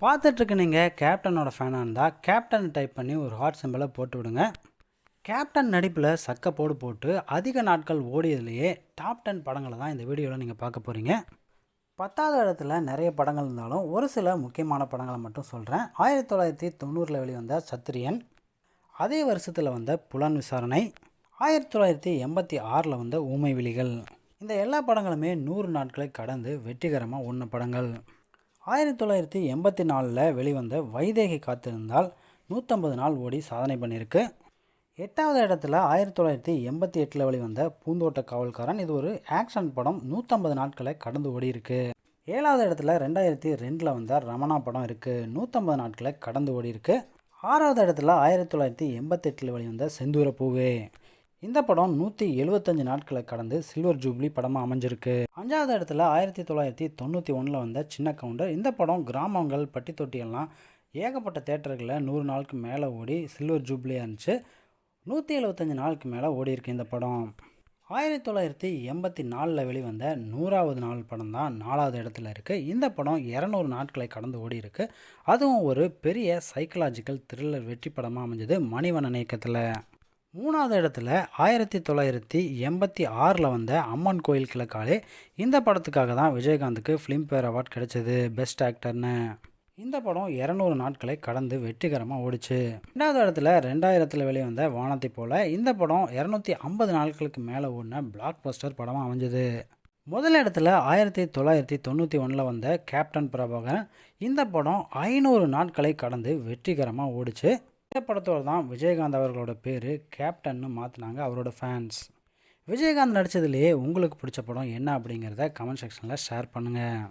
பார்த்துட்ருக்க நீங்கள் கேப்டனோட ஃபேனாக இருந்தால் கேப்டன் டைப் பண்ணி ஒரு ஹார்ட் சிம்பிளை போட்டு விடுங்க கேப்டன் நடிப்பில் சக்கப்போடு போட்டு அதிக நாட்கள் ஓடியதுலேயே டாப் டென் படங்களை தான் இந்த வீடியோவில் நீங்கள் பார்க்க போகிறீங்க பத்தாவது இடத்துல நிறைய படங்கள் இருந்தாலும் ஒரு சில முக்கியமான படங்களை மட்டும் சொல்கிறேன் ஆயிரத்தி தொள்ளாயிரத்தி தொண்ணூறில் வெளிவந்த சத்திரியன் அதே வருஷத்தில் வந்த புலன் விசாரணை ஆயிரத்தி தொள்ளாயிரத்தி எண்பத்தி ஆறில் வந்த ஊமை விழிகள். இந்த எல்லா படங்களுமே நூறு நாட்களை கடந்து வெற்றிகரமாக ஒன்று படங்கள். ஆயிரத்தி தொள்ளாயிரத்தி எண்பத்தி நாலில் வெளிவந்த வைதேகி காத்திருந்தால் நூற்றம்பது நாள் ஓடி சாதனை பண்ணியிருக்கு. எட்டாவது இடத்துல ஆயிரத்தி தொள்ளாயிரத்தி எண்பத்தி எட்டில் வெளிவந்த பூந்தோட்ட காவல்காரன் இது ஒரு ஆக்ஷன் படம். நூற்றம்பது நாட்களை கடந்து ஓடி இருக்கு ஏழாவது இடத்துல ரெண்டாயிரத்தி ரெண்டில் வந்த ரமணா படம் இருக்குது நூற்றம்பது நாட்களை கடந்து ஓடி இருக்கு ஆறாவது இடத்துல ஆயிரத்தி தொள்ளாயிரத்தி எண்பத்தெட்டில் வெளிவந்த செந்தூர பூவே இந்த படம் நூற்றி எழுபத்தஞ்சு நாட்களை கடந்து சில்வர் ஜூப்ளி படமாக அமைஞ்சிருக்கு. அஞ்சாவது இடத்துல ஆயிரத்தி தொள்ளாயிரத்தி தொண்ணூற்றி ஒன்றில் வந்த சின்ன கவுண்டர் இந்த படம் கிராமங்கள் பட்டி தொட்டியெல்லாம் ஏகப்பட்ட தேட்டர்களில் நூறு நாளுக்கு மேலே ஓடி சில்வர் ஜூப்ளியாக இருந்துச்சு. நூற்றி எழுபத்தஞ்சு நாளுக்கு மேலே ஓடி இருக்கு இந்த படம். ஆயிரத்தி தொள்ளாயிரத்தி எண்பத்தி நாலில் வெளிவந்த நூறாவது நாள் படம் தான் நாலாவது இடத்துல இருக்குது இந்த படம் இரநூறு நாட்களை கடந்து ஓடி இருக்கு. அதுவும் ஒரு பெரிய சைக்கலாஜிக்கல் த்ரில்லர் வெற்றி படமாக அமைஞ்சது மணிவண்ணன் இயக்கத்தில். மூணாவது இடத்துல ஆயிரத்தி தொள்ளாயிரத்தி எண்பத்தி ஆறில் வந்த அம்மன் கோயில் கிழக்காலே இந்த படத்துக்காக தான் விஜயகாந்துக்கு ஃபிலிம்பேர் அவார்ட் கிடைச்சது. பெஸ்ட் ஆக்டர்னு இந்த படம் இரநூறு நாட்களை கடந்து வெற்றிகரமாக ஓடிச்சு. ரெண்டாவது இடத்துல ரெண்டாயிரத்தில் வெளிவந்த வானத்தை போல இந்த படம் இரநூத்தி ஐம்பது நாட்களுக்கு மேலே ஓடின பிளாக் பஸ்டர் படமாக அமைஞ்சது. முதல் இடத்துல ஆயிரத்தி தொள்ளாயிரத்தி தொண்ணூற்றி ஒன்றில் வந்த கேப்டன் பிரபாகரன் இந்த படம் ஐநூறு நாட்களை கடந்து வெற்றிகரமாக ஓடிச்சு. இந்த படத்தோடு தான் விஜயகாந்த் அவர்களோட பேர் கேப்டன்னு மாற்றினாங்க அவரோட ஃபேன்ஸ் விஜயகாந்த் நடித்ததுலேயே உங்களுக்கு பிடிச்ச படம் என்ன அப்படிங்கிறத கமெண்ட் செக்ஷனில் ஷேர் பண்ணுங்கள்